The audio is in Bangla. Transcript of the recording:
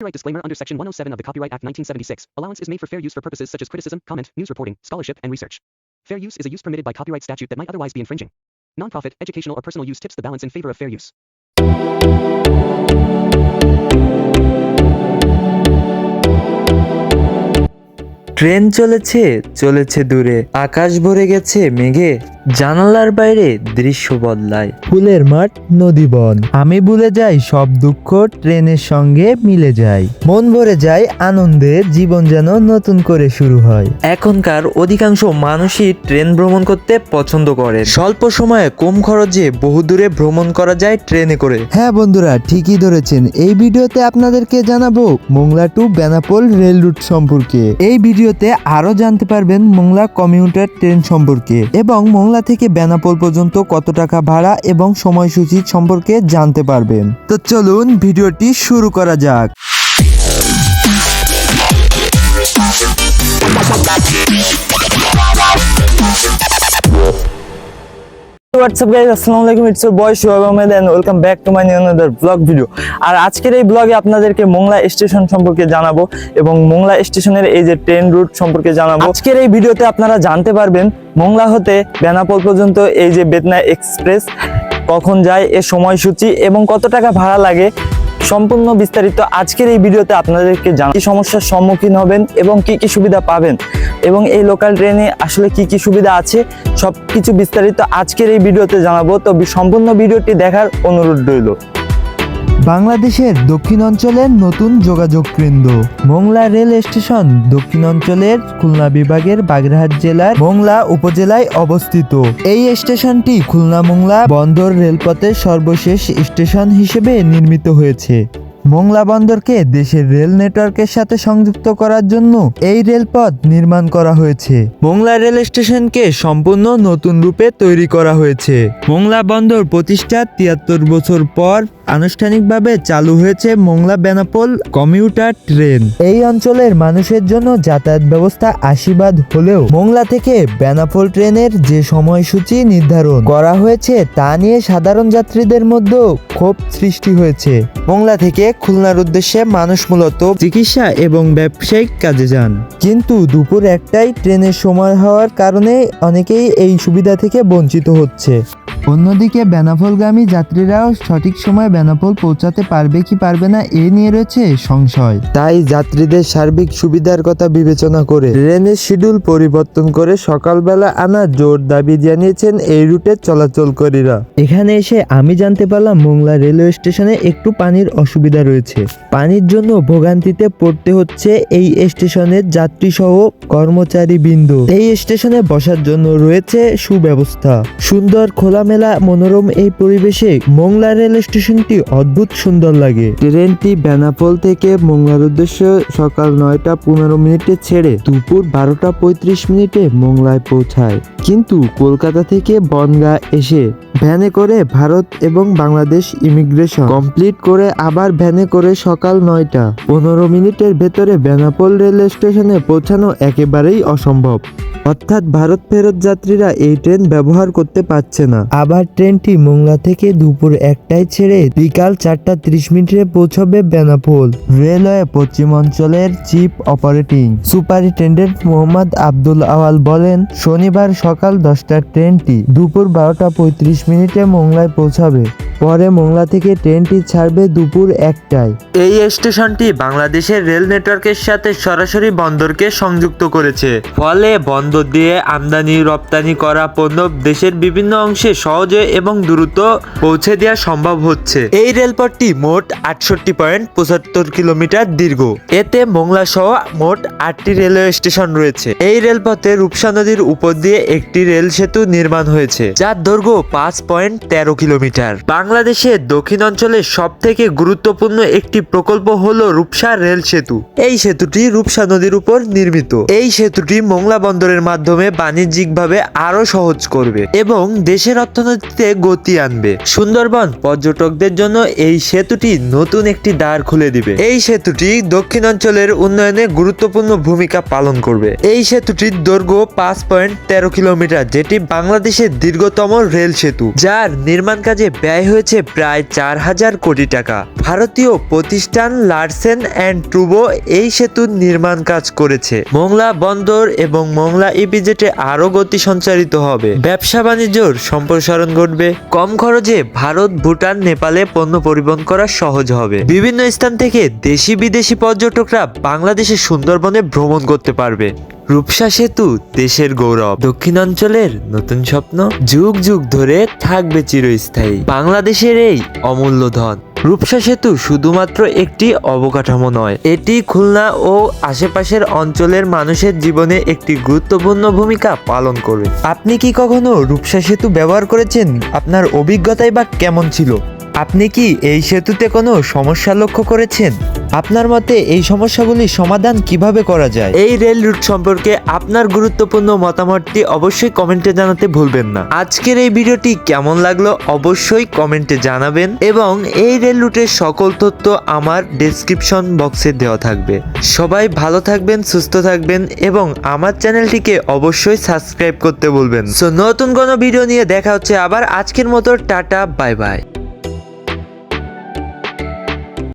Copyright disclaimer under Section 107 of the Copyright Act 1976. Allowance is made for fair use for purposes such as criticism, comment, news reporting, scholarship, and research. Fair use is a use permitted by copyright statute that might otherwise be infringing. Nonprofit, educational, or personal use tips the balance in favor of fair use. Train চলেছে চলেছে দূরে আকাশ ভরে গেছে মেঘে জানালার বাইরে দৃশ্য বদলায়। ফুলের মাঠ নদী বন। আমি ভুলে যাই সব দুঃখ ট্রেনের সঙ্গে মিলে যায়। মন ভরে যায় আনন্দে জীবন যেন নতুন করে শুরু হয়। এখনকার অধিকাংশ মানুষই ট্রেন ভ্রমণ করতে পছন্দ করে। স্বল্প সময়ে কম খরচে বহুদূরে ভ্রমণ করা যায় ট্রেনে করে। হ্যাঁ বন্ধুরা ঠিকই ধরেছেন। এই ভিডিওতে আপনাদেরকে জানাব Mongla to Benapole rail route সম্পর্কে। এই ভিডিওতে আরও জানতে পারবেন মোংলা কমিউটার ট্রেন সম্পর্কে এবং মোংলা থেকে বেনাপোল পর্যন্ত কত টাকা ভাড়া এবং সময়সূচি সম্পর্কে জানতে পারবেন। তো চলুন ভিডিওটি শুরু করা যাক। হোয়াটসঅ্যাপ গাইজ আসসালামু আলাইকুম it's your boy Shuvo Ahmed and welcome back to my new another blog video আর আজকের এই ব্লগে আপনাদেরকে মোংলা স্টেশন সম্পর্কে জানাব এবং মোংলা স্টেশনের এই যে ট্রেন রুট সম্পর্কে জানাব। আজকের এই ভিডিওতে আপনারা জানতে পারবেন মোংলা হতে বেনাপোল পর্যন্ত এই যে বেতনা এক্সপ্রেস কখন যায় এর সময়সূচি এবং কত টাকা ভাড়া লাগে সম্পূর্ণ বিস্তারিত আজকের এই ভিডিওতে আপনাদেরকে জানা কি সমস্যার সম্মুখীন হবেন এবং কি কি সুবিধা পাবেন এবং এই লোকাল ট্রেনে আসলে কি কি সুবিধা আছে সব কিছু বিস্তারিত আজকের এই ভিডিওতে জানাব। তো সম্পূর্ণ ভিডিওটি দেখার অনুরোধ রইল। বাংলাদেশের দক্ষিণ অঞ্চলের নতুন যোগাযোগ কেন্দ্র। মোংলা রেল স্টেশন দক্ষিণ অঞ্চলের খুলনা বিভাগের বাগেরহাট জেলার মোংলা উপজেলায় অবস্থিত। এই স্টেশনটি খুলনা মোংলা বন্দর রেলপথের সর্বশেষ স্টেশন হিসেবে নির্মিত হয়েছে। মোংলা বন্দরকে দেশের রেল নেটওয়ার্কের সাথে সংযুক্ত করার জন্য এই রেলপথ নির্মাণ করা হয়েছে। মোংলা রেল স্টেশনকে সম্পূর্ণ নতুন রূপে তৈরি করা হয়েছে। মোংলা বন্দর প্রতিষ্ঠা তিয়াত্তর বছর পর আনুষ্ঠানিকভাবে চালু হয়েছে মোংলা বেনাপোল কমিউটার ট্রেন। এই অঞ্চলের মানুষের জন্য যাতায়াত ব্যবস্থা আশীর্বাদ হলেও মোংলা থেকে বেনাপোল ট্রেনের যে সময়সূচি নির্ধারণ করা হয়েছে তা নিয়ে সাধারণ যাত্রীদের মধ্যেও ক্ষোভ সৃষ্টি হয়েছে। মোংলা থেকে খুলনার উদ্দেশ্যে মানুষ মূলত চিকিৎসা এবং ব্যবসায়িক কাজে যান। কিন্তু দুপুর একটাই ট্রেনের সময় হওয়ার কারণে অনেকেই এই সুবিধা থেকে বঞ্চিত হচ্ছে। অন্যদিকে বেনাপোলগামী যাত্রীরাও সঠিক সময় বেনাপোল পৌঁছাতে পারবে কি পারবে না এ নিয়ে রয়েছে সংশয়। তাই যাত্রীদের সার্বিক সুবিধার কথা বিবেচনা করে ট্রেনের শিডিউল পরিবর্তন করে সকালবেলা আনা জোর দাবি জানিয়েছেন এই রুটের চলাচলকারীরা। এখানে এসে আমি জানতে পারলাম মোংলা রেলওয়ে স্টেশনে একটু পানির অসুবিধা রয়েছে। পানির জন্য ভোগান্তিতে পড়তে হচ্ছে এই স্টেশনের যাত্রী সহ কর্মচারী বিন্দু এই স্টেশনে বসার জন্য রয়েছে সুব্যবস্থা। সুন্দর খোলামেলা, মনোরম এই পরিবেশে মোংলা রেল স্টেশনটি অদ্ভুত সুন্দর লাগে। ট্রেনটি বেনাপোল থেকে মোংলার উদ্দেশ্যে সকাল নয়টা পনেরো মিনিটে ছেড়ে দুপুর বারোটা পঁয়ত্রিশ মিনিটে মোংলায় পৌঁছায়। কিন্তু কলকাতা থেকে বনগা এসে ভ্যানে করে ভারত এবং বাংলাদেশ ইমিগ্রেশন কমপ্লিট করে আবার ভ্যানে করে সকাল নয়টা পনেরো মিনিটের ভেতরে বেনাপোল রেল স্টেশনে পৌঁছানো একেবারেই অসম্ভব। অর্থাৎ ভারত ফেরত যাত্রীরা এই ট্রেন ব্যবহার করতে পারছে না। আবার ট্রেনটি মোংলা থেকে দুপুর একটায় ছেড়ে বিকাল চারটা ত্রিশ মিনিটে পৌঁছবে বেনাপোল। রেলওয়ে পশ্চিম অঞ্চলের chief operating superintendent Mohammad Abdul Awal বলেন শনিবার সকাল দশটার ট্রেনটি দুপুর বারোটা পঁয়ত্রিশ মিনিটে মোংলায় পৌঁছাবে। পরে মোংলা থেকে ট্রেনটি ছাড়বে দুপুর একটায়। এই স্টেশনটি বাংলাদেশের রেল নেটওয়ার্কের সাথে সরাসরি বন্দরকে সংযুক্ত করেছে। ফলে বন্দর দিয়ে আমদানি, রপ্তানি করা পণ্য দেশের বিভিন্ন অংশে সহজে এবং দ্রুত পৌঁছে দেওয়া সম্ভব হচ্ছে। এই রেলপথটি মোট আটষট্টি পয়েন্ট পঁচাত্তর কিলোমিটার দীর্ঘ। এতে মোংলা সহ মোট আটটি রেলওয়ে স্টেশন রয়েছে। এই রেলপথে রূপসা নদীর উপর দিয়ে একটি রেল সেতু নির্মাণ হয়েছে, যার দৈর্ঘ্য পাঁচ পয়েন্ট তেরো কিলোমিটার। বাংলাদেশের দক্ষিণ অঞ্চলের সব থেকে গুরুত্বপূর্ণ একটি প্রকল্প হলো রূপসা রেল সেতু। এই সেতুটি রূপসা নদীর উপর নির্মিত। এই সেতুটি মোংলা বন্দরের মাধ্যমে বাণিজ্যিকভাবে আরও সহজ করবে এবং দেশের অর্থনীতিতে গতি আনবে। সুন্দরবন পর্যটকদের জন্য এই সেতুটি নতুন একটি দ্বার খুলে দিবে। এই সেতুটি দক্ষিণাঞ্চলের উন্নয়নে গুরুত্বপূর্ণ ভূমিকা পালন করবে। এই সেতুটির দৈর্ঘ্য পাঁচ পয়েন্ট তেরো কিলোমিটার, যেটি বাংলাদেশের দীর্ঘতম রেল সেতু, যার নির্মাণ কাজে ব্যয় হয়েছে প্রায় চার হাজার কোটি টাকা। ভারতীয় প্রতিষ্ঠান লার্সেন অ্যান্ড ট্রুবো এই সেতুর নির্মাণ কাজ করেছে। মোংলা বন্দর এবং মোংলা ইপিজেটে আরও গতি সঞ্চারিত হবে। ব্যবসা বাণিজ্যর সম্প্রসারণ ঘটবে। কম খরচে ভারত, ভুটান, নেপালে পণ্য পরিবহন করা সহজ হবে। বিভিন্ন স্থান থেকে দেশি বিদেশি পর্যটকরা বাংলাদেশের সুন্দরবনে ভ্রমণ করতে পারবে। রূপসা সেতু দেশের গৌরব। দক্ষিণাঞ্চলের নতুন স্বপ্ন যুগ যুগ ধরে থাকবে চিরস্থায়ী। বাংলাদেশের এই অমূল্য ধন। রূপসা সেতু শুধুমাত্র একটি অবকাঠামো নয়, এটি খুলনা ও আশেপাশের অঞ্চলের মানুষের জীবনে একটি গুরুত্বপূর্ণ ভূমিকা পালন করবে আপনি কি কখনো রূপসা সেতু ব্যবহার করেছেন? আপনার অভিজ্ঞতাই বা কেমন ছিল? আপনি কি এই সেতুতে কোনো সমস্যা লক্ষ্য করেছেন? আপনার মতে এই সমস্যাগুলির সমাধান কীভাবে করা যায়? এই রেল রুট সম্পর্কে আপনার গুরুত্বপূর্ণ মতামতটি অবশ্যই কমেন্টে জানাতে ভুলবেন না। আজকের এই ভিডিওটি কেমন লাগল অবশ্যই কমেন্টে জানাবেন এবং এই রেল রুটের সকল তথ্য আমার ডেসক্রিপশন বক্সে দেওয়া থাকবে। সবাই ভালো থাকবেন, সুস্থ থাকবেন এবং আমার চ্যানেলটিকে অবশ্যই সাবস্ক্রাইব করতে বলবেন সো নতুন কোনো ভিডিও নিয়ে দেখা হচ্ছে আবার আজকের মতো। Tata, bye bye.